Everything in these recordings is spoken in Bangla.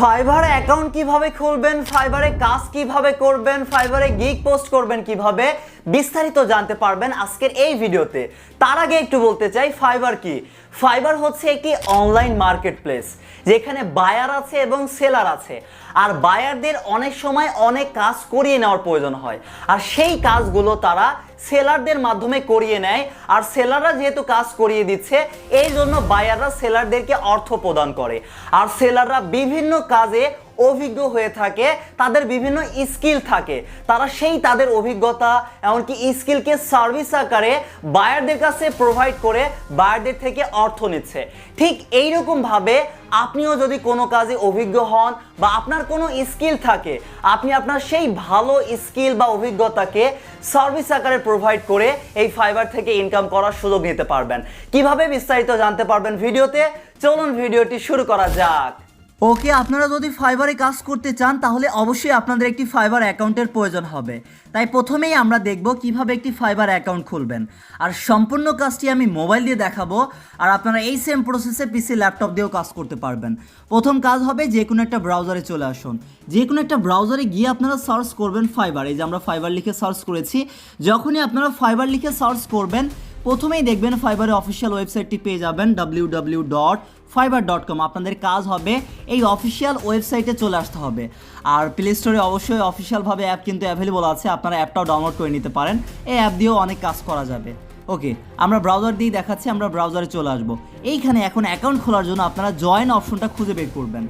ফাইবারে অ্যাকাউন্ট কীভাবে খুলবেন? ফাইবারে কাজ কীভাবে করবেন? ফাইবারে গিগ পোস্ট করবেন কীভাবে? বিস্তারিত জানতে পারবেন আজকের এই ভিডিওতে। তার আগে একটু বলতে চাই ফাইবার কি? ফাইবার হচ্ছে একটি অনলাইন মার্কেট প্লেস যেখানে বায়ার আছে এবং সেলার আছে। আর বায়ারদের অনেক সময় অনেক কাজ করিয়ে নেওয়ার প্রয়োজন হয়। আর সেই কাজগুলো তারা সেলারদের মাধ্যমে করিয়ে নেয়। আর সেলাররা যেহেতু কাজ করিয়ে দিচ্ছে, এই জন্য বায়াররা সেলারদেরকে অর্থ প্রদান করে। আর সেলাররা বিভিন্ন কাজে অভিজ্ঞ হয়ে থাকে, তাদের বিভিন্ন স্কিল থাকে। তারা সেই তাদের অভিজ্ঞতা, এমনকি স্কিলকে সার্ভিস আকারে বায়ারদের কাছে প্রোভাইড করে বায়ারদের থেকে অর্থ নিচ্ছে। ঠিক এইরকমভাবে আপনিও যদি কোনো কাজে অভিজ্ঞ হন বা আপনার কোনো স্কিল থাকে, আপনি আপনার সেই ভালো স্কিল বা অভিজ্ঞতাকে সার্ভিস আকারে প্রোভাইড করে এই ফাইবার থেকে ইনকাম করার সুযোগ নিতে পারবেন। কীভাবে বিস্তারিত জানতে পারবেন ভিডিওতে? চলুন ভিডিওটি শুরু করা যাক। ওকে, আপনারা যদি ফাইবারে কাজ করতে চান, তাহলে অবশ্যই আপনাদের একটি ফাইবার অ্যাকাউন্টের প্রয়োজন হবে। তাই প্রথমেই আমরা দেখব কীভাবে একটি ফাইবার অ্যাকাউন্ট খুলবেন। আর সম্পূর্ণ কাজটি আমি মোবাইল দিয়ে দেখাবো, আর আপনারা এই সেম প্রসেসে পিসি ল্যাপটপ দিয়েও কাজ করতে পারবেন। প্রথম কাজ হবে যে কোনো একটা ব্রাউজারে চলে আসুন। যে কোনো একটা ব্রাউজারে গিয়ে আপনারা সার্চ করবেন ফাইবার। এই যে আমরা ফাইবার লিখে সার্চ করেছি। যখনই আপনারা ফাইবার লিখে সার্চ করবেন, প্রথমেই দেখবেন ফাইবারের অফিসিয়াল ওয়েবসাইটটি পেয়ে যাবেন W W dot Fiverr dot com আপনাদের কাজ হবে এই অফিসিয়াল ওয়েবসাইটে চলে আসতে হবে। আর প্লে স্টোরে অবশ্যই অফিসিয়ালভাবে অ্যাপ কিন্তু অ্যাভেলেবল আছে, আপনারা অ্যাপটাও ডাউনলোড করে নিতে পারেন। এই অ্যাপ দিয়েও অনেক কাজ করা যাবে। ওকে আমরা ব্রাউজার দিয়ে দেখাচ্ছি, আমরা ব্রাউজারে চলে আসব। এইখানে এখন অ্যাকাউন্ট খোলার জন্য আপনারা জয়েন অপশনটা খুঁজে বের করবেন।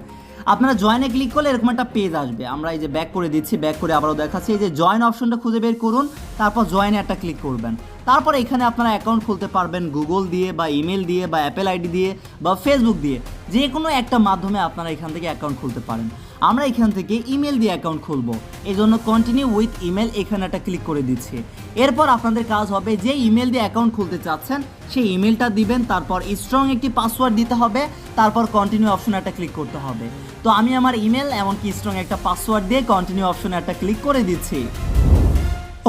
আপনারা জয়েনে ক্লিক করলে এরকম একটা পেজ আসবে। আমরা এই যে ব্যাক করে দিচ্ছি ব্যাক করে আবারও দেখাচ্ছি, এই যে জয়েন অপশনটা খুঁজে বের করুন, তারপর জয়েনে একটা ক্লিক করবেন। তারপর এখানে আপনারা অ্যাকাউন্ট খুলতে পারবেন গুগল দিয়ে বা ইমেল দিয়ে বা অ্যাপেল আইডি দিয়ে বা ফেসবুক দিয়ে। যে কোনো একটা মাধ্যমে আপনারা এখান থেকে অ্যাকাউন্ট খুলতে পারেন। আমরা এখান থেকে ইমেল দিয়ে অ্যাকাউন্ট খুলবো। এই জন্য কন্টিনিউ উইথ ইমেল এখানে একটা ক্লিক করে দিচ্ছি। এরপর আপনাদের কাজ হবে, যে ইমেল দিয়ে অ্যাকাউন্ট খুলতে চাচ্ছেন, সেই ইমেলটা দিবেন, তারপর স্ট্রং একটি পাসওয়ার্ড দিতে হবে, তারপর কন্টিনিউ অপশনে একটা ক্লিক করতে হবে। তো আমি আমার ইমেল এমনকি স্ট্রং একটা পাসওয়ার্ড দিয়ে কন্টিনিউ অপশনে একটা ক্লিক করে দিচ্ছি।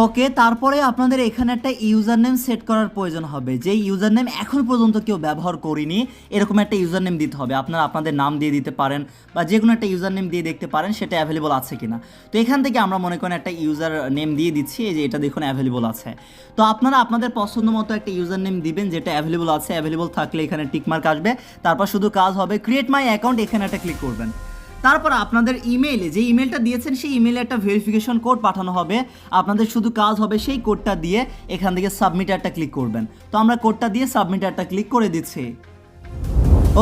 ওকে তারপরে আপনাদের এখানে একটা ইউজার নেম সেট করার প্রয়োজন হবে। যে ইউজার নেম এখন পর্যন্ত কেউ ব্যবহার করিনি, এরকম একটা ইউজার নেম দিতে হবে। আপনারা আপনাদের নাম দিয়ে দিতে পারেন বা যে কোনো একটা ইউজার নেম দিয়ে দেখতে পারেন সেটা অ্যাভেলেবল আছে কিনা। তো এখান থেকে আমরা মনে করেন একটা ইউজার নেম দিয়ে দিচ্ছি যে এটা দেখুন অ্যাভেলেবল আছে। তো আপনারা আপনাদের পছন্দ মতো একটা ইউজার নেম দিবেন, যেটা অ্যাভেলেবল আছে অ্যাভেলেবল থাকলে এখানে টিকমার্ক আসবে। তারপর শুধু কাজ হবে ক্রিয়েট মাই অ্যাকাউন্ট এখানে একটা ক্লিক করবেন। তারপর আপনাদের ইমেইলে যে ইমেলটা দিয়েছেন, সেই ইমেলে একটা ভেরিফিকেশন কোড পাঠানো হবে। আপনাদের শুধু কাজ হবে সেই কোডটা দিয়ে এখান থেকে সাবমিট একটা ক্লিক করবেন। তো আমরা কোডটা দিয়ে সাবমিট একটা ক্লিক করে দিচ্ছি।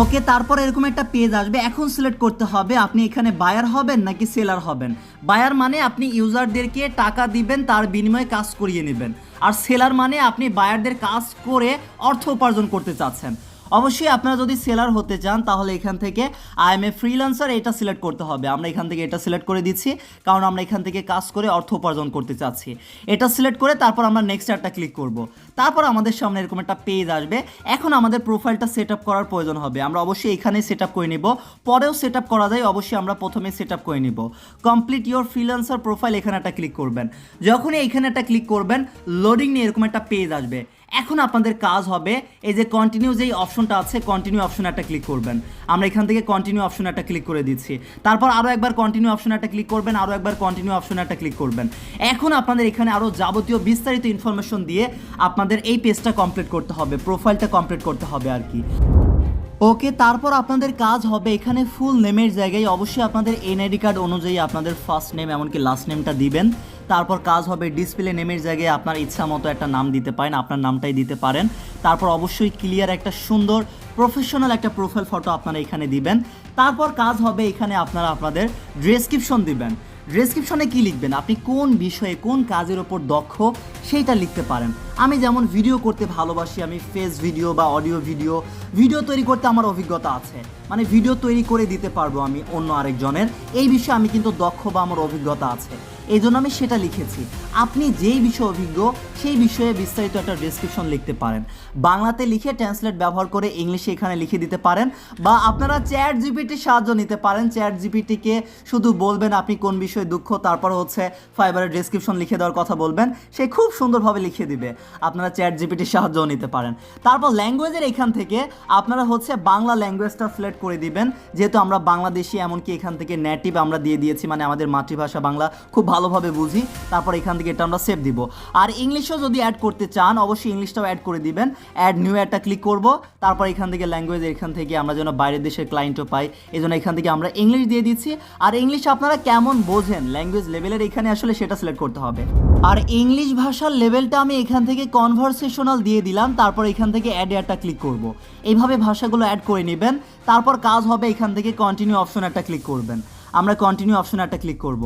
ওকে, তারপর এরকম একটা পেজ আসবে। এখন সিলেক্ট করতে হবে আপনি এখানে বায়ার হবেন নাকি সেলার হবেন। বায়ার মানে আপনি ইউজারদেরকে টাকা দিবেন, তার বিনিময়ে কাজ করিয়ে নেবেন। আর সেলার মানে আপনি বায়ারদের কাজ করে অর্থ উপার্জন করতে চাচ্ছেন। অবশ্যই আপনারা যদি সেলার হতে চান, তাহলে এখান থেকে আই এম এ ফ্রিল্যান্সার এটা সিলেক্ট করতে হবে। আমরা এখান থেকে এটা সিলেক্ট করে দিচ্ছি, কারণ আমরা এখান থেকে কাজ করে অর্থ উপার্জন করতে চাচ্ছি। এটা সিলেক্ট করে তারপর আমরা নেক্সট একটা ক্লিক করব। তারপর আমাদের সামনে এরকম একটা পেজ আসবে। এখন আমাদের প্রোফাইলটা সেট আপ করার প্রয়োজন হবে। আমরা অবশ্যই এখানে সেট আপ করে নিব। পরেও সেট আপ করা যায়, অবশ্যই আমরা প্রথমে সেট আপ করে নিব। কমপ্লিট ইওর ফ্রিল্যান্সার প্রোফাইল এখানে একটা ক্লিক করবেন। যখনই এখানে একটা ক্লিক করবেন লোডিং নিয়ে এরকম একটা পেজ আসবে। এখন আপনাদের কাজ হবে এই যে কন্টিনিউ যেই অপশনটা আছে কন্টিনিউ অপশন একটা ক্লিক করবেন। আমরা এখান থেকে কন্টিনিউ অপশন একটা ক্লিক করে দিচ্ছি। তারপর আরও একবার কন্টিনিউ অপশন একটা ক্লিক করবেন আরও একবার কন্টিনিউ অপশন একটা ক্লিক করবেন। এখন আপনাদের এখানে আরও যাবতীয় বিস্তারিত ইনফরমেশন দিয়ে আপনাদের এই পেজটা কমপ্লিট করতে হবে প্রোফাইলটা কমপ্লিট করতে হবে আর কি। ওকে তারপর আপনাদের কাজ হবে এখানে ফুল নেমের জায়গায় অবশ্যই আপনাদের এনআইডি কার্ড অনুযায়ী আপনাদের ফার্স্ট নেম এমনকি লাস্ট নেমটা দিবেন। তারপর কাজ হবে ডিসপ্লে নেমের জায়গায় আপনার ইচ্ছা মতো একটা নাম দিতে পারেন, আপনার নামটাই দিতে পারেন। তারপর অবশ্যই ক্লিয়ার একটা সুন্দর প্রফেশনাল একটা প্রোফাইল ফটো আপনারা এখানে দিবেন। তারপর কাজ হবে এখানে আপনারা আপনাদের ড্রেসক্রিপশন দিবেন। ডেসক্রিপশনে কি লিখবেন? আপনি কোন বিষয়ে কোন কাজের ওপর দক্ষ সেইটা লিখতে পারেন। আমি যেমন ভিডিও করতে ভালোবাসি, আমি ফেস ভিডিও বা অডিও ভিডিও ভিডিও তৈরি করতে আমার অভিজ্ঞতা আছে। মানে ভিডিও তৈরি করে দিতে পারব আমি অন্য আরেকজনের। এই বিষয়ে আমি কিন্তু দক্ষ বা আমার অভিজ্ঞতা আছে। এই জন্য আমি সেটা লিখেছি। আপনি যেই বিষয়ে অভিজ্ঞ, সেই বিষয়ে বিস্তারিত একটা ডেসক্রিপশন লিখতে পারেন। বাংলাতে লিখে ট্রান্সলেট ব্যবহার করে ইংলিশে এখানে লিখে দিতে পারেন বা আপনারা চ্যাট জিপিটির সাহায্য নিতে পারেন। চ্যাট জিপিটিকে শুধু বলবেন আপনি কোন বিষয়ে দুঃখ, তারপর হচ্ছে ফাইবারের ডেসক্রিপশন লিখে দেওয়ার কথা বলবেন, সে খুব সুন্দরভাবে লিখে দিবে। আপনারা চ্যাট জিপিটির সাহায্যও নিতে পারেন। তারপর ল্যাঙ্গুয়েজের এখান থেকে আপনারা হচ্ছে বাংলা ল্যাঙ্গুয়েজটা সিলেক্ট করে দিবেন। যেহেতু আমরা বাংলাদেশি, এমনকি এখান থেকে নেটিভ আমরা দিয়ে দিয়েছি মানে আমাদের মাতৃভাষা বাংলা খুব ভালোভাবে বুঝি, তারপর এখান থেকে এটা আমরা সেভ দিব। আর ইংলিশও যদি অ্যাড করতে চান, অবশ্যই ইংলিশটাও অ্যাড করে দিবেন। অ্যাড নিউ অ্যাডটা ক্লিক করব, তারপর এখান থেকে ল্যাঙ্গুয়েজ এখান থেকে আমরা যেন বাইরের দেশের ক্লায়েন্টও পাই, এই জন্য এখান থেকে আমরা ইংলিশ দিয়ে দিচ্ছি। আর ইংলিশ আপনারা কেমন বোঝেন? ল্যাঙ্গুয়েজ লেভেলের এখানে আসলে সেটা সিলেক্ট করতে হবে। আর ইংলিশ ভাষার লেভেলটা আমি এখান থেকে কনভারসেশনাল দিয়ে দিলাম, তারপর এখান থেকে অ্যাড অ্যাডটা ক্লিক করব। এইভাবে ভাষাগুলো অ্যাড করে নেবেন, তারপর কাজ হবে এখান থেকে কন্টিনিউ অপশন একটা ক্লিক করবেন। আমরা কন্টিনিউ অপশন একটা ক্লিক করব।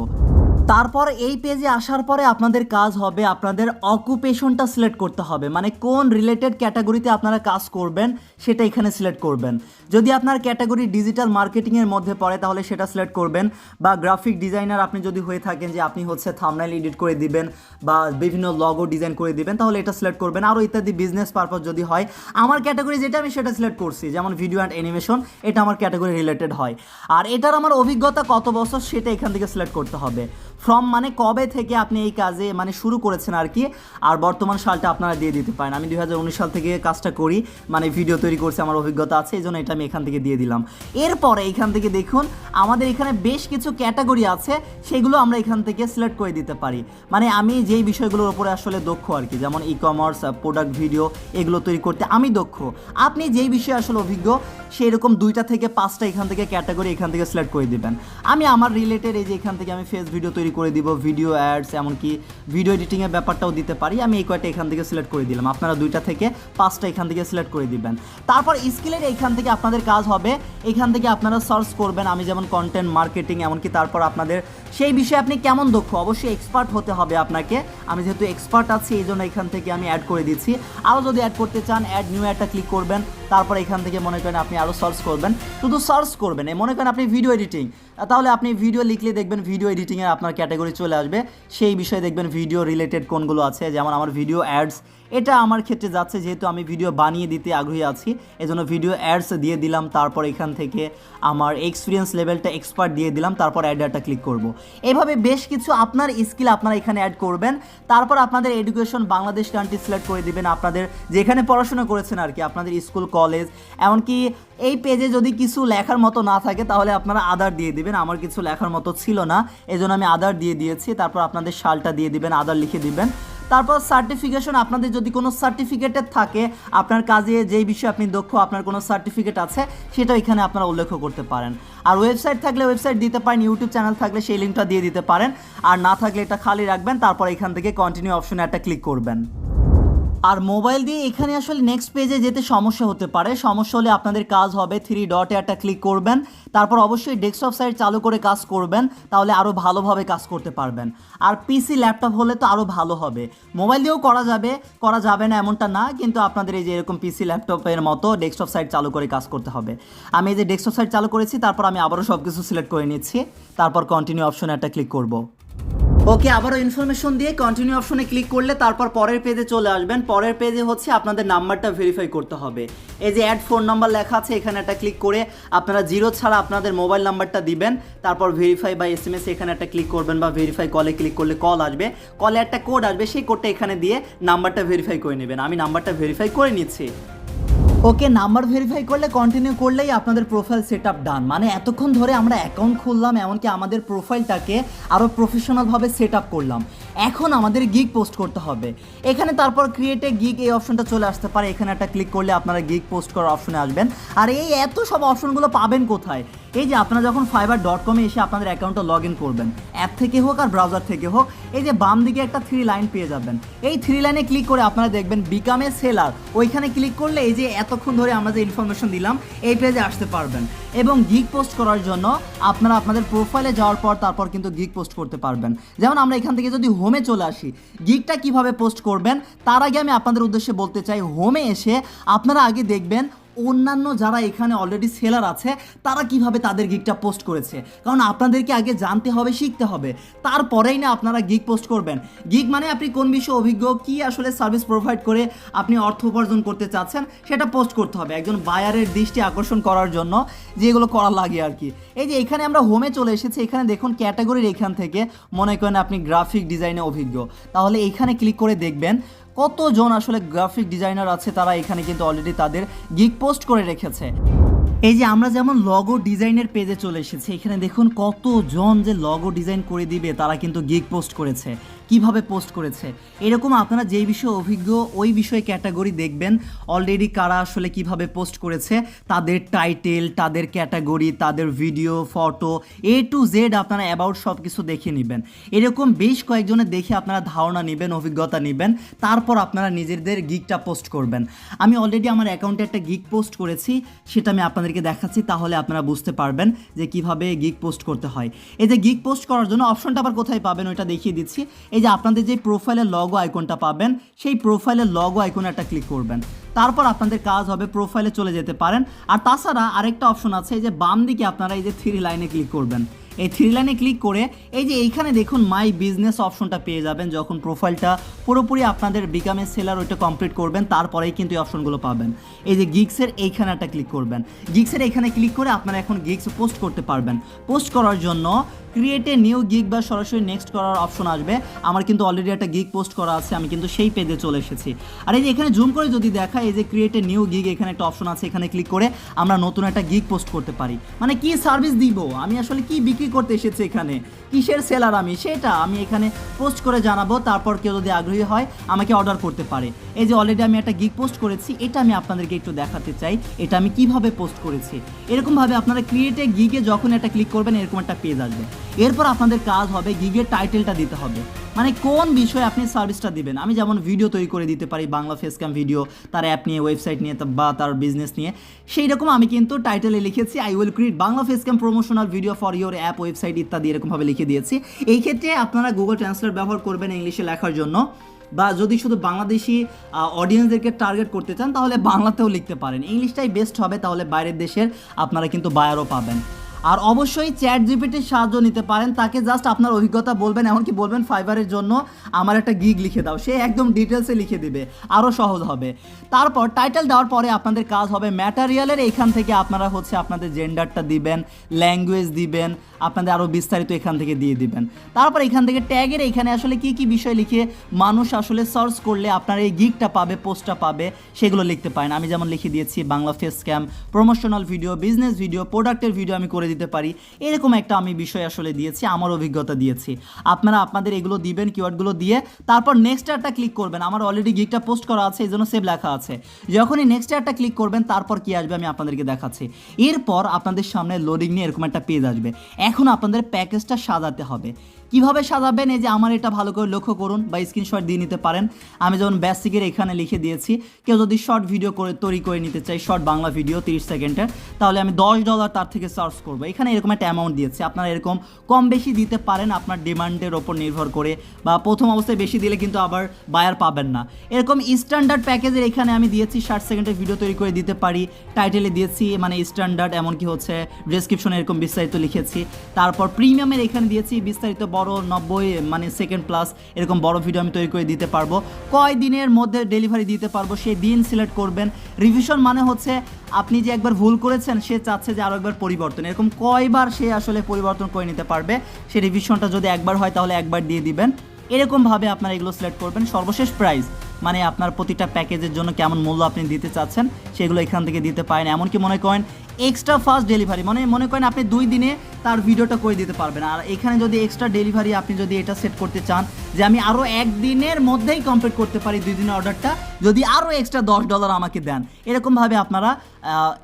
তারপর এই পেজে আসার পরে আপনাদের কাজ হবে, আপনাদের অকুপেশনটা সিলেক্ট করতে হবে। মানে কোন রিলেটেড ক্যাটাগরিতে আপনারা কাজ করবেন, সেটা এখানে সিলেক্ট করবেন। যদি আপনার ক্যাটাগরি ডিজিটাল মার্কেটিংয়ের মধ্যে পড়ে, তাহলে সেটা সিলেক্ট করবেন। বা গ্রাফিক ডিজাইনার আপনি যদি হয়ে থাকেন, যে আপনি হচ্ছে থামনাইল এডিট করে দিবেন বা বিভিন্ন লগো ডিজাইন করে দিবেন, তাহলে এটা সিলেক্ট করবেন। আরও ইত্যাদি বিজনেস পারপাস যদি হয়, আমার ক্যাটাগরি যেটা আমি সেটা সিলেক্ট করছি। যেমন ভিডিও অ্যান্ড অ্যানিমেশন এটা আমার ক্যাটাগরি রিলেটেড হয়। আর এটার আমার অভিজ্ঞতা কত বছর, সেটা এখান থেকে সিলেক্ট করতে হবে। ফ্রম মানে কবে থেকে আপনি এই কাজে মানে শুরু করেছেন আর কি? আর বর্তমান সালটা আপনারা দিয়ে দিতে পারেন। আমি দুই হাজার উনিশ সাল থেকে কাজটা করি। মানে ভিডিও তৈরি করছি, আমার অভিজ্ঞতা আছে, এই জন্য এটা আমি এখান থেকে দিয়ে দিলাম। এরপরে এখান থেকে দেখুন, আমাদের এখানে বেশ কিছু ক্যাটাগরি আছে, সেগুলো আমরা এখান থেকে সিলেক্ট করে দিতে পারি। মানে আমি যেই বিষয়গুলোর উপরে আসলে দক্ষ আর কি, যেমন ই কমার্স প্রোডাক্ট ভিডিও এগুলো তৈরি করতে আমি দক্ষ। আপনি যেই বিষয়ে আসলে অভিজ্ঞ সেই রকম দুইটা থেকে পাঁচটা এখান থেকে ক্যাটাগরি এখান থেকে সিলেক্ট করে দিবেন। আমি আমার রিলেটেড এই যে এখান থেকে আমি ফেস ভিডিও তৈরি করে দিব ভিডিও অ্যাডস এমনকি ভিডিও এডিটিংয়ের ব্যাপারটাও দিতে পারি। আমি এই কয়টা এখান থেকে সিলেক্ট করে দিলাম। আপনারা দুইটা থেকে পাঁচটা এখান থেকে সিলেক্ট করে দিবেন। তারপর স্কিলের এইখান থেকে আপনাদের কাজ হবে। এখান থেকে আপনারা সার্চ করবেন, আমি যেমন কন্টেন্ট মার্কেটিং এমনকি তারপর আপনাদের সেই বিষয়ে আপনি কেমন দক্ষ? অবশ্যই এক্সপার্ট হতে হবে আপনাকে। আমি যেহেতু এক্সপার্ট আছি, এই জন্য এখান থেকে আমি অ্যাড করে দিচ্ছি। আরও যদি অ্যাড করতে চান অ্যাড নিউ অ্যাডটা ক্লিক করবেন। তারপর এখান থেকে মনে করেন আপনি আরও সার্চ করবেন। শুধু সার্চ করবেন এই মনে করেন আপনি ভিডিও এডিটিং তাহলে আপনি ভিডিও লিখলে দেখবেন ভিডিও এডিটিংয়ে আপনার ক্যাটাগরি চলে আসবে। সেই বিষয়ে দেখবেন ভিডিও রিলেটেড কোনগুলো আছে, যেমন আমার ভিডিও অ্যাডস এটা আমার ক্ষেত্রে যাচ্ছে, যেহেতু আমি ভিডিও বানিয়ে দিতে আগ্রহী আছি, এজন্য ভিডিও অ্যাডস দিয়ে দিলাম, তারপর এখান থেকে আমার এক্সপিরিয়েন্স লেভেলটা এক্সপার্ট দিয়ে দিলাম, তারপর অ্যাডারটা ক্লিক করব। এভাবে বেশ কিছু আপনার স্কিল আপনারা এখানে অ্যাড করবেন, তারপর আপনাদের এডুকেশন বাংলাদেশ কান্ট্রি সিলেক্ট করে দিবেন, আপনাদের যেখানে পড়াশোনা করেছেন আর কি, আপনাদের স্কুল কলেজ এমনকি এই পেজে যদি কিছু লেখার মতো না থাকে, তাহলে আপনারা আদার দিয়ে দিবেন, আমার কিছু লেখার মতো ছিল না, এজন্য আমি আদার দিয়ে দিয়েছি, তারপর আপনাদের শালটা দিয়ে দিবেন আদার লিখে দিবেন। তারপর সার্টিফিকেশন আপনাদের যদি কোনো সার্টিফিকেটের থাকে, আপনার কাজে যেই বিষয়ে আপনি দক্ষ, আপনার কোনো সার্টিফিকেট আছে, সেটা এখানে আপনারা উল্লেখ করতে পারেন। আর ওয়েবসাইট থাকলে ওয়েবসাইট দিতে পারেন ইউটিউব চ্যানেল থাকলে সেই লিঙ্কটা দিয়ে দিতে পারেন। আর না থাকলে এটা খালি রাখবেন, তারপর এখান থেকে কন্টিনিউ অপশনে একটা ক্লিক করবেন। আর মোবাইল দিয়ে এখানে আসলে নেক্সট পেজে যেতে সমস্যা হতে পারে। সমস্যা হলে আপনাদের কাজ হবে থ্রি ডটে একটা ক্লিক করবেন। তারপর অবশ্যই ডেস্কটপ সাইট চালু করে কাজ করবেন, তাহলে আরও ভালোভাবে কাজ করতে পারবেন। আর পিসি ল্যাপটপ হলে তো আরও ভালো হবে। মোবাইল দিয়েও করা যাবে করা যাবে না এমনটা না, কিন্তু আপনাদের এই যে এরকম পিসি ল্যাপটপের মতো ডেস্কটপ সাইট চালু করে কাজ করতে হবে। আমি এই যে ডেস্কটপ সাইট চালু করেছি, তারপর আমি আবারও সব কিছু সিলেক্ট করে নিচ্ছি। তারপর কন্টিনিউ অপশনে একটা ক্লিক করব। ওকে, আবারও ইনফরমেশন দিয়ে কন্টিনিউ অপশনে ক্লিক করলে তারপর পরের পেজে চলে আসবেন। পরের পেজে হচ্ছে আপনাদের নাম্বারটা ভেরিফাই করতে হবে। এই যে অ্যাড ফোন নাম্বার লেখা আছে, এখানে একটা ক্লিক করে আপনারা জিরো ছাড়া আপনাদের মোবাইল নাম্বারটা দিবেন। তারপর ভেরিফাই বা এস এম এস এখানে একটা ক্লিক করবেন বা ভেরিফাই কলে ক্লিক করলে কল আসবে। কলে একটা কোড আসবে, সেই কোডটা এখানে দিয়ে নাম্বারটা ভেরিফাই করে নেবেন। আমি নাম্বারটা ভেরিফাই করে নিচ্ছি। ওকে নাম্বার ভেরিফাই করলে কন্টিনিউ করলেই আপনাদের প্রোফাইল সেট আপ ডান মানে এতক্ষণ ধরে আমরা অ্যাকাউন্ট খুললাম, এমনকি আমাদের প্রোফাইলটাকে আরও প্রফেশনালভাবে সেট আপ করলাম। এখন আমাদের গিগ পোস্ট করতে হবে। এখানে তারপর ক্রিয়েটে গিগ এই অপশনটা চলে আসতে পারে। এখানে একটা ক্লিক করলে আপনারা গিগ পোস্ট করার অপশনে আসবেন। আর এই এত সব অপশনগুলো পাবেন কোথায়? এই যে আপনারা যখন ফাইবার ডট কমে এসে আপনাদের অ্যাকাউন্টটা লগ ইন করবেন অ্যাপ থেকে হোক আর ব্রাউজার থেকে হোক, এই যে বাম দিকে একটা থ্রি লাইন পেয়ে যাবেন। এই থ্রি লাইনে ক্লিক করে আপনারা দেখবেন বিকামে সেলার ওইখানে ক্লিক করলে এই যে এতক্ষণ ধরে আমরা যে ইনফরমেশন দিলাম, এই পেজে আসতে পারবেন। এবং গিগ পোস্ট করার জন্য আপনারা আপনাদের প্রোফাইলে যাওয়ার পর তারপর কিন্তু গিগ পোস্ট করতে পারবেন। যেমন আমরা এখান থেকে যদি হোমে চলে আসি গিগটা কীভাবে পোস্ট করবেন? তার আগে আমি আপনাদের উদ্দেশ্যে বলতে চাই হোমে এসে আপনারা আগে দেখবেন অন্যান্য যারা এখানে অলরেডি সেলার আছে, তারা কীভাবে তাদের গিগটা পোস্ট করেছে? কারণ আপনাদেরকে আগে জানতে হবে, শিখতে হবে। তারপরেই না আপনারা গিক পোস্ট করবেন। গিগ মানে আপনি কোন বিষয়ে অভিজ্ঞ, কি আসলে সার্ভিস প্রোভাইড করে আপনি অর্থ উপার্জন করতে চাচ্ছেন, সেটা পোস্ট করতে হবে। একজন বায়ারের দৃষ্টি আকর্ষণ করার জন্য যেগুলো করা লাগে আর কি। এই যে এখানে আমরা হোমে চলে এসেছি, এখানে দেখুন ক্যাটাগরির এখান থেকে মনে করেন আপনি গ্রাফিক ডিজাইনে অভিজ্ঞ। তাহলে এখানে ক্লিক করে দেখবেন কতজন আসলে গ্রাফিক ডিজাইনার আছে তারা এখানে কিন্তু অলরেডি তাদের গিগ পোস্ট করে রেখেছে? এই যে আমরা যেমন লগো ডিজাইনের পেজে চলে এসেছি, এখানে দেখুন কতজন যে লগো ডিজাইন করে দিবে, তারা কিন্তু গিগ পোস্ট করেছে। কীভাবে পোস্ট করেছে? এরকম আপনারা যেই বিষয়ে অভিজ্ঞ, ওই বিষয়ে ক্যাটাগরি দেখবেন। অলরেডি কারা আসলে কীভাবে পোস্ট করেছে, তাদের টাইটেল তাদের ক্যাটাগরি তাদের video photo A to Z আপনারা অ্যাবাউট সব কিছু দেখে নেবেন। এরকম বেশ কয়েকজনের দেখে আপনারা ধারণা নেবেন, অভিজ্ঞতা নেবেন, তারপর আপনারা নিজেদের গিগটা পোস্ট করবেন। আমি অলরেডি আমার অ্যাকাউন্টে একটা গিগ পোস্ট করেছি, সেটা আমি আপনাদেরকে দেখাচ্ছি, তাহলে আপনারা বুঝতে পারবেন যে কীভাবে গিগ পোস্ট করতে হয়। এই যে গিগ পোস্ট করার জন্য অপশনটা আবার কোথায় পাবেন ওইটা দেখিয়ে দিচ্ছি। এই যে আপনাদের যে প্রোফাইলের লগো আইকনটা পাবেন, সেই প্রোফাইলের লগো আইকনে একটা ক্লিক করবেন। তারপর আপনাদের কাজ হবে প্রোফাইলে চলে যেতে পারেন। আর তাছাড়া আরেকটা অপশন আছে, এই যে বাম দিকে আপনারা এই যে থ্রি লাইনে ক্লিক করবেন। এই থ্রি লাইনে ক্লিক করে এই যে এইখানে দেখুন মাই বিজনেস অপশনটা পেয়ে যাবেন। যখন প্রোফাইলটা পুরোপুরি আপনাদের বিকামের সেলার ওইটা কমপ্লিট করবেন, তারপরেই কিন্তু এই অপশনগুলো পাবেন। এই যে গিক্সের এইখানে একটা ক্লিক করবেন। গিক্সের এইখানে ক্লিক করে আপনারা এখন গিক্স পোস্ট করতে পারবেন। পোস্ট করার জন্য ক্রিয়েট এ নিউ গিগ বা সরাসরি নেক্সট করার অপশন আসবে। আমার কিন্তু অলরেডি একটা গিগ পোস্ট করা আছে, আমি কিন্তু সেই পেজে চলে এসেছি। আর এই যে এখানে জুম করে যদি দেখা, এই যে ক্রিয়েট এ নিউ গিগ এখানে একটা অপশন আছে, এখানে ক্লিক করে আমরা নতুন একটা গিগ পোস্ট করতে পারি। মানে কি সার্ভিস দিব? আমি আসলে কি বিক্রি করতে এসেছি এখানে? কিসের সেলার আমি? সেটা আমি এখানে পোস্ট করে জানাব, তারপর কেউ যদি আগ্রহী হয়, আমাকে অর্ডার করতে পারে। এই যে অলরেডি আমি একটা গিগ পোস্ট করেছি, এটা আমি আপনাদেরকে একটু দেখাতে চাই, এটা আমি কীভাবে পোস্ট করেছি। এরকমভাবে আপনারা ক্রিয়েটে গিগে যখন একটা ক্লিক করবেন, এরকম একটা পেজ আসবে। এরপর আপনাদের কাজ হবে গিগের টাইটেলটা দিতে হবে। মানে কোন বিষয়ে আপনি সার্ভিসটা দিবেন? আমি যেমন ভিডিও তৈরি করে দিতে পারি, বাংলা ফেস ক্যাম ভিডিও তার অ্যাপ নিয়ে ওয়েবসাইট নিয়ে, বা তার বিজনেস নিয়ে। সেই রকম আমি কিন্তু টাইটেলে লিখেছি I will create Bangla face cam promotional video for your app website ইত্যাদি এরকমভাবে লিখে দিয়েছি। এই ক্ষেত্রে আপনারা গুগল ট্রান্সলেট ব্যবহার করবেন ইংলিশে লেখার জন্য। বা যদি শুধু বাংলাদেশি অডিয়েন্সদেরকে টার্গেট করতে চান, তাহলে বাংলাতেও লিখতে পারেন। ইংলিশটাই বেস্ট হবে, তাহলে বাইরের দেশের আপনারা কিন্তু বায়ারও পাবেন। আর অবশ্যই চ্যাট জিপিটির সাহায্য নিতে পারেন। তাকে জাস্ট আপনার অভিজ্ঞতা বলবেন, এমনকি বলবেন ফাইবারের জন্য আমার একটা গিগ লিখে দাও। সে একদম ডিটেলসে লিখে দিবে আরও সহজ হবে। তারপর টাইটেল দেওয়ার পরে আপনাদের কাজ হবে ম্যাটারিয়ালের এখান থেকে আপনারা হচ্ছে আপনাদের জেন্ডারটা দিবেন ল্যাঙ্গুয়েজ দিবেন, আপনাদের আরও বিস্তারিত এখান থেকে দিয়ে দিবেন। তারপর এখান থেকে ট্যাগের এখানে আসলে কি কি বিষয় লিখে মানুষ আসলে সার্চ করলে আপনার এই গিগটা পাবে পোস্টটা পাবে, সেগুলো লিখতে পারেন। আমি যেমন লিখে দিয়েছি Bangla face cam promotional video business video প্রোডাক্টের ভিডিও আমি করে দিতে পারি। এরকম একটা আমি বিষয় আসলে দিয়েছি, আমার অভিজ্ঞতা দিয়েছি। আপনারা আপনাদের এগুলো দিবেন কিওয়ার্ডগুলো দিয়ে তারপর নেক্সট একটা ক্লিক করবেন। আমার অলরেডি গিকটা পোস্ট করা আছে, এই জন্য সেভ লেখা আছে। যখনই নেক্সট একটা ক্লিক করবেন, তারপর কি আসবে আমি আপনাদেরকে দেখাচ্ছি। এরপর আপনাদের সামনে লোডিং নিয়ে এরকম একটা পেজ আসবে। এখন আপনাদের প্যাকেজটা সাজাতে হবে। কীভাবে সাজাবেন? এই যে আমার এটা ভালো করে লক্ষ্য করুন বা স্ক্রিনশট দিয়ে নিতে পারেন। আমি যেমন বেসিকের এখানে লিখে দিয়েছি, কেউ যদি শর্ট ভিডিও করে, তৈরি করে নিতে চাই শর্ট বাংলা ভিডিও তিরিশ সেকেন্ডের, তাহলে আমি দশ ডলার তার থেকে সার্চ করব। এখানে এরকম একটা অ্যামাউন্ট দিয়েছি। আপনারা এরকম কম বেশি দিতে পারেন আপনার ডিমান্ডের ওপর নির্ভর করে বা প্রথম অবস্থায় বেশি দিলে কিন্তু আবার বায়ার পাবেন না। এরকম স্ট্যান্ডার্ড প্যাকেজের এখানে আমি দিয়েছি, ষাট সেকেন্ডের ভিডিও তৈরি করে দিতে পারি। টাইটেলে দিয়েছি মানে স্ট্যান্ডার্ড এমনকি হচ্ছে ডেসক্রিপশনে এরকম বিস্তারিত লিখেছি। তারপর প্রিমিয়ামের এখানে দিয়েছি, বিস্তারিত বড় নব্বই মানে সেকেন্ড প্লাস এরকম বড় ভিডিও আমি তৈরি করে দিতে পারব। কয় দিনের মধ্যে ডেলিভারি দিতে পারব, সেই দিন সিলেক্ট করবেন। রিভিশন মানে হচ্ছে আপনি যে একবার ভুল করেছেন, সে চাচ্ছে যে আরও একবার পরিবর্তন। এরকম কয়বার সে আসলে পরিবর্তন করে নিতে পারবে সেই রিভিশনটা যদি একবার হয় তাহলে একবার দিয়ে দিবেন। এরকমভাবে আপনারা এগুলো সিলেক্ট করবেন। সর্বশেষ প্রাইস মানে আপনার প্রতিটা প্যাকেজের জন্য কেমন মূল্য আপনি দিতে চাচ্ছেন, সেগুলো এখান থেকে দিতে পারেন। এমনকি মনে করেন এক্সট্রা ফাস্ট ডেলিভারি মানে মনে করেন আপনি দুই দিনে তার ভিডিওটা করে দিতে পারবেন। আর এখানে যদি এক্সট্রা ডেলিভারি আপনি যদি এটা সেট করতে চান, যে আমি আরও একদিনের মধ্যেই কমপ্লিট করতে পারি দুই দিনের অর্ডারটা যদি আরও এক্সট্রা দশ ডলার আমাকে দেন, এরকমভাবে আপনারা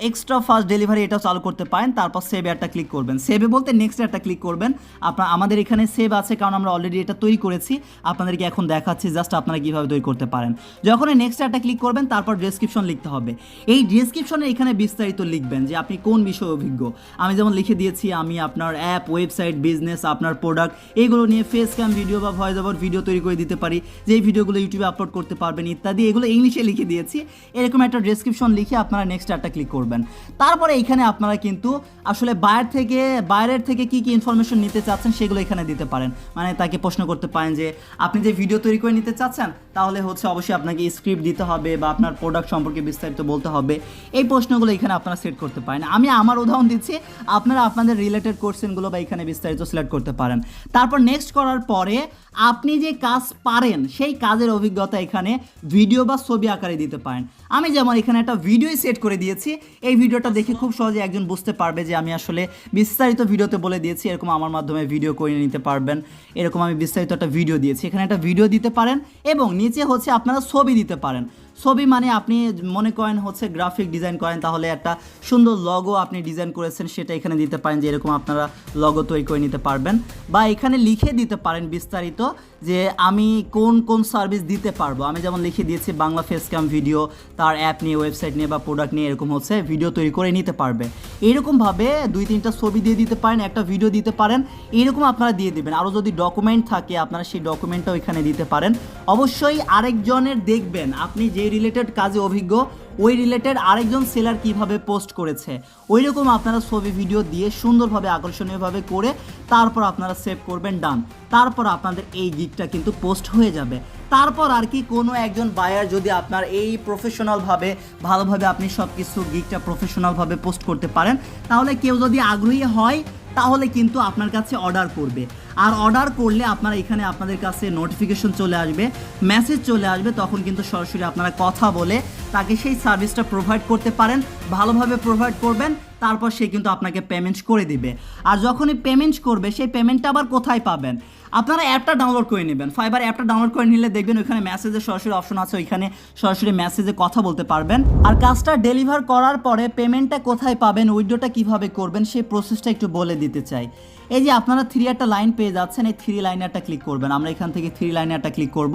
এক্সট্রা ফাস্ট ডেলিভারি এটাও চালু করতে পারেন, তারপর সেভে একটা ক্লিক করবেন। সেভে বলতে নেক্সট একটা ক্লিক করবেন। আপনার আমাদের এখানে সেভ আছে কারণ আমরা অলরেডি এটা তৈরি করেছি। আপনাদেরকে এখন দেখাচ্ছি জাস্ট আপনারা কীভাবে তৈরি করতে পারেন। যখন নেক্সট একটা ক্লিক করবেন, তারপর ডেসক্রিপশন লিখতে হবে। এই ডেসক্রিপশনে এখানে বিস্তারিত লিখবেন যে আপনি কোন বিষয়ে অভিজ্ঞ। আমি যেমন লিখে দিয়েছি, আমি আপনার অ্যাপ ওয়েবসাইট বিজনেস আপনার প্রোডাক্ট এইগুলো নিয়ে ফেস ক্যাম ভিডিও বা ভয়েস ওভার ভিডিও তৈরি করে দিতে পারি। যে ভিডিওগুলো ইউটিউবে আপলোড করতে পারবেন ইত্যাদি, এগুলো ইংলিশে লিখে দিয়েছি। এরকম একটা ডেসক্রিপশন লিখে আপনারা নেক্সট একটা একটা ক্লিক করবেন। তারপরে এখানে আপনারা কিন্তু আসলে বাইরের থেকে বাইরের থেকে কি কি ইনফরমেশন নিতে চাচ্ছেন সেগুলো এখানে দিতে পারেন। মানে তাকে প্রশ্ন করতে পারেন যে, আপনি যে ভিডিও তৈরি করে নিতে চাচ্ছেন, তাহলে হচ্ছে অবশ্যই আপনাকে স্ক্রিপ্ট দিতে হবে বা আপনার প্রোডাক্ট সম্পর্কে বিস্তারিত বলতে হবে। এই প্রশ্নগুলো এখানে আপনারা সেট করতে পারেন। আমি আমার উদাহরণ দিচ্ছি, আপনারা আপনাদের রিলেটেড কোশ্চেনগুলো বা এখানে বিস্তারিত সিলেক্ট করতে পারেন। তারপর নেক্সট করার পরে আপনি যে কাজ পারেন, সেই কাজের অভিজ্ঞতা এখানে ভিডিও বা ছবি আকারে দিতে পারেন। আমি যেমন এখানে একটা ভিডিও সেট করে দিয়েছি, এই ভিডিওটা দেখে খুব সহজে একজন বুঝতে পারবে যে আমি আসলে বিস্তারিত ভিডিওতে বলে দিয়েছি, এরকম আমার মাধ্যমে ভিডিও করে নিতে পারবেন, এরকম আমি বিস্তারিত একটা ভিডিও দিয়েছি। এখানে একটা ভিডিও দিতে পারেন এবং নিচে হচ্ছে আপনারা ছবি দিতে পারেন। ছবি মানে আপনি মনে করেন হচ্ছে গ্রাফিক ডিজাইন করেন, তাহলে একটা সুন্দর লগো আপনি ডিজাইন করেছেন, সেটা এখানে দিতে পারেন যে এরকম আপনারা লগো তৈরি করে নিতে পারবেন। বা এখানে লিখে দিতে পারেন বিস্তারিত যে আমি কোন কোন সার্ভিস দিতে পারব। আমি যেমন লিখে দিয়েছি, বাংলা ফেস ক্যাম ভিডিও তার অ্যাপ নিয়ে ওয়েবসাইট নিয়ে বা প্রোডাক্ট নিয়ে এরকম হচ্ছে ভিডিও তৈরি করে নিতে পারবে। এরকমভাবে দুই তিনটা ছবি দিয়ে দিতে পারেন, একটা ভিডিও দিতে পারেন, এরকম আপনারা দিয়ে দিবেন। আরও যদি ডকুমেন্ট থাকে, আপনারা সেই ডকুমেন্টটাও এখানে দিতে পারেন। অবশ্যই আরেকজনের দেখবেন, আপনি যে রিলেটেড কাজে অভিজ্ঞ, ওই রিলেটেড আরেকজন সেলার কীভাবে পোস্ট করেছে। ওই রকম আপনারা ছবি ভিডিও দিয়ে সুন্দরভাবে, আকর্ষণীয়ভাবে করে, তারপর আপনারা সেভ করবেন ডান তারপর আপনাদের এই গিকটা কিন্তু পোস্ট হয়ে যাবে। তারপর আর কি কোনো একজন বায়ার যদি আপনার এই প্রফেশনালভাবে ভালোভাবে আপনি সব কিছু গিকটা প্রফেশনালভাবে পোস্ট করতে পারেন, তাহলে কেউ যদি আগ্রহী হয়, তাহলে কিন্তু আপনার কাছে অর্ডার করবে। আর অর্ডার করলে আপনারা এখানে আপনাদের কাছে নোটিফিকেশন চলে আসবে মেসেজ চলে আসবে, তখন কিন্তু সরাসরি আপনারা কথা বলে তাকে সেই সার্ভিসটা প্রোভাইড করতে পারেন, ভালোভাবে প্রোভাইড করবেন, তারপর সে কিন্তু আপনাকে পেমেন্ট করে দিবে। আর যখনই পেমেন্ট করবে, সেই পেমেন্টটা আবার কোথায় পাবেন? আপনারা অ্যাপটা ডাউনলোড করে নেবেন। ফাইবার অ্যাপটা ডাউনলোড করে নিলে দেখবেন ওইখানে মেসেজের সরাসরি অপশন আছে, ওইখানে সরাসরি মেসেজে কথা বলতে পারবেন। আর কাজটা ডেলিভার করার পরে পেমেন্টটা কোথায় পাবেন উইড্রোটা কীভাবে করবেন, সেই প্রসেসটা একটু বলে দিতে চাই। এই যে আপনারা থ্রি একটা লাইন পেয়ে যাচ্ছেন, এই থ্রি লাইনে একটা ক্লিক করবেন। আমরা এখান থেকে থ্রি লাইনে একটা ক্লিক করব।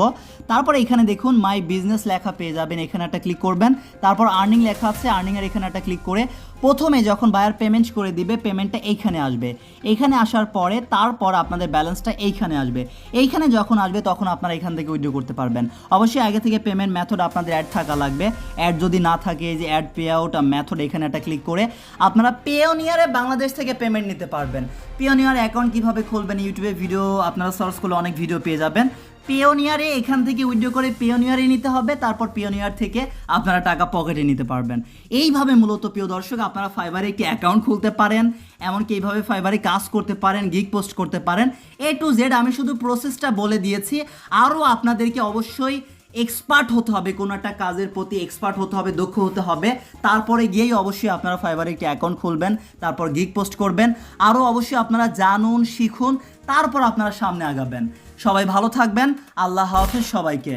তারপরে এখানে দেখুন মাই বিজনেস লেখা পেয়ে যাবেন, এখানে একটা ক্লিক করবেন। তারপর আর্নিং লেখা আছে আর্নিং এর এখানে একটা ক্লিক করে প্রথমে যখন বায়ার পেমেন্ট করে দিবে পেমেন্টটা এইখানে আসবে। এইখানে আসার পরে তারপর আপনাদের ব্যালেন্সটা এইখানে আসবে। এইখানে যখন আসবে, তখন আপনারা এখান থেকে উইড্রো করতে পারবেন। অবশ্যই আগে থেকে পেমেন্ট মেথড আপনাদের অ্যাড থাকা লাগবে। অ্যাড যদি না থাকে, এই যে অ্যাড পে আউট মেথড এখানে একটা ক্লিক করে আপনারা পেওনিয়ারে বাংলাদেশ থেকে পেমেন্ট নিতে পারবেন। পিওনিয়ার অ্যাকাউন্ট কীভাবে খুলবেন ইউটিউবে ভিডিও আপনারা সার্চ করলে অনেক ভিডিও পেয়ে যাবেন। পিওনিয়ারে এখান থেকে উইড্রো করে পিওনিয়ারে নিতে হবে, তারপর পিওনিয়ার থেকে আপনারা টাকা পকেটে নিতে পারবেন। এইভাবে মূলত প্রিয় দর্শক, আপনারা ফাইবারে একটি অ্যাকাউন্ট খুলতে পারেন, এমনকি এইভাবে ফাইবারে কাজ করতে পারেন গিগ পোস্ট করতে পারেন। এ টু জেড আমি শুধু প্রসেসটা বলে দিয়েছি। আরও আপনাদেরকে অবশ্যই এক্সপার্ট হতে হবে, কোনো একটা কাজের প্রতি এক্সপার্ট হতে হবে, দক্ষ হতে হবে। তারপরে গিয়েই অবশ্যই আপনারা ফাইবারে একটি অ্যাকাউন্ট খুলবেন, তারপর গিগ পোস্ট করবেন। আরও অবশ্যই আপনারা জানুন, শিখুন, তারপর আপনারা সামনে আগাবেন। সবাই ভালো থাকবেন, আল্লাহ হাফেজ সবাইকে।